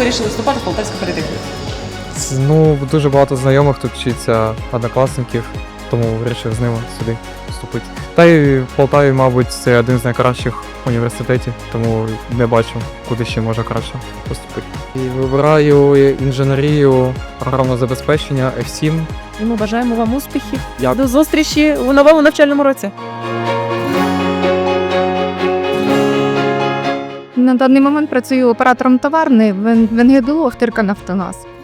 вирішили вступати в Полтавську політехніку? Ну, дуже багато знайомих тут вчиться однокласників, тому вирішив з ними сюди вступити. Та й в Полтаві, мабуть, це один з найкращих університетів, тому не бачу, куди ще може краще поступити. І вибираю інженерію, програмне забезпечення F7. І ми бажаємо вам успіхів. Дякую. До зустрічі у новому навчальному році. На даний момент працюю оператором товарний в НГДУ Охтирка.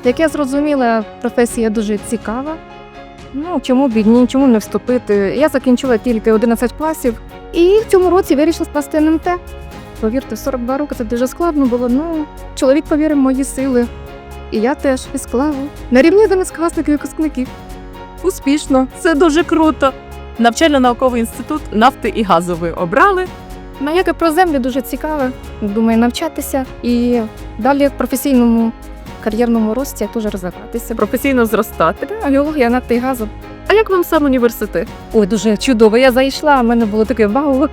Як я зрозуміла, професія дуже цікава. Ну, чому б ні, чому не вступити? Я закінчила тільки 11 класів і в цьому році вирішила скласти НМТ. Повірте, 42 роки це дуже складно було. Ну, чоловік повірив мої сили. І я теж і склала. На рівні 11 і випускників. Успішно, це дуже круто. Навчально-науковий інститут нафти і газу ви обрали. Ну, як і про землю дуже цікаве. Думаю, навчатися і далі в професійному кар'єрному рості теж розвиватися. Професійно зростати. Геологія нафти і газу. А як вам сам університет? Ой, дуже чудово. Я зайшла, в мене було таке вау.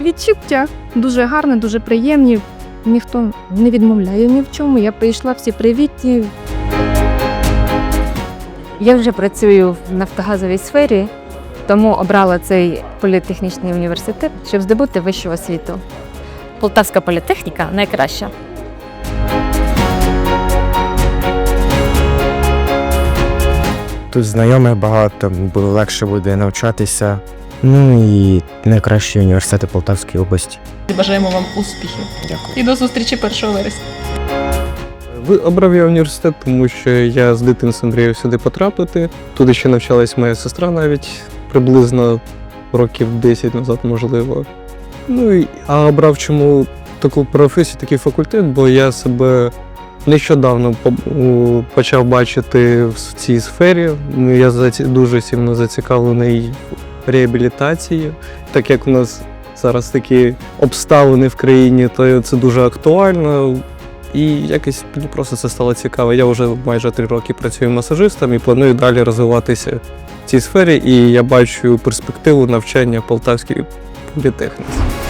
Відчуття. Дуже гарне, дуже приємні. Ніхто не відмовляє ні в чому. Я прийшла, всі привітні. Я вже працюю в нафтогазовій сфері, тому обрала цей політехнічний університет, щоб здобути вищу освіту. Полтавська політехніка найкраща. Тут знайомих багато, було легше буде навчатися. Ну і найкращі університети Полтавської області. Бажаємо вам успіхів. Дякую. І до зустрічі 1 вересня. Ви- Обрав я університет, тому що я з дитинства мріяв сюди потрапити. Туди ще навчалась моя сестра навіть приблизно років 10 назад, можливо. Ну а обрав чому таку професію, такий факультет, бо я себе нещодавно почав бачити в цій сфері. Ну, Я дуже сильно зацікавлений в реабілітації, так як у нас зараз такі обставини в країні, то це дуже актуально. І якось мені просто це стало цікаво. Я вже майже три роки працюю масажистом і планую далі розвиватися цій сфері. І я бачу перспективу навчання в Полтавській політехніці.